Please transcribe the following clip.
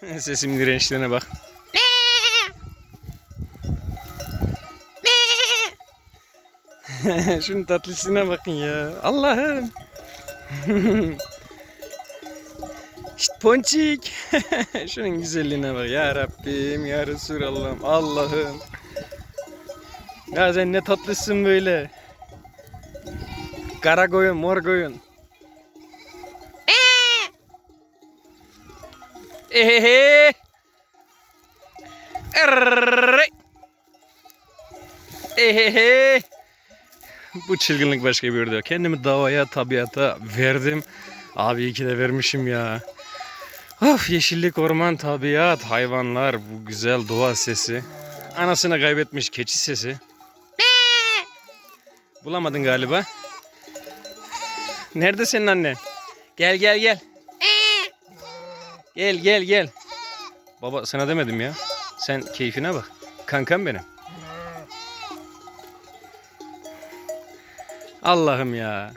Sesim dirençlerine bak. Şunun tatlısına bakın ya. Allah'ım. işte ponçik. Şunun güzelliğine bak. Ya Rabbim, ya Resulallah'ım, Allah'ım. Ya sen ne tatlısın böyle. Kara koyun, mor koyun. Eh. Ehehe. Erre. Ehehe. Eh. Bu çılgınlık başka bir yerde. Kendimi davaya, tabiata verdim. Abi iki de vermişim ya. Of yeşillik, orman, tabiat, hayvanlar, bu güzel doğa sesi. Anasını kaybetmiş keçi sesi. Bulamadın galiba. Nerede senin? Gel gel gel. Gel gel gel. Baba sana demedim ya. Sen keyfine bak. Kankam benim. Allah'ım ya.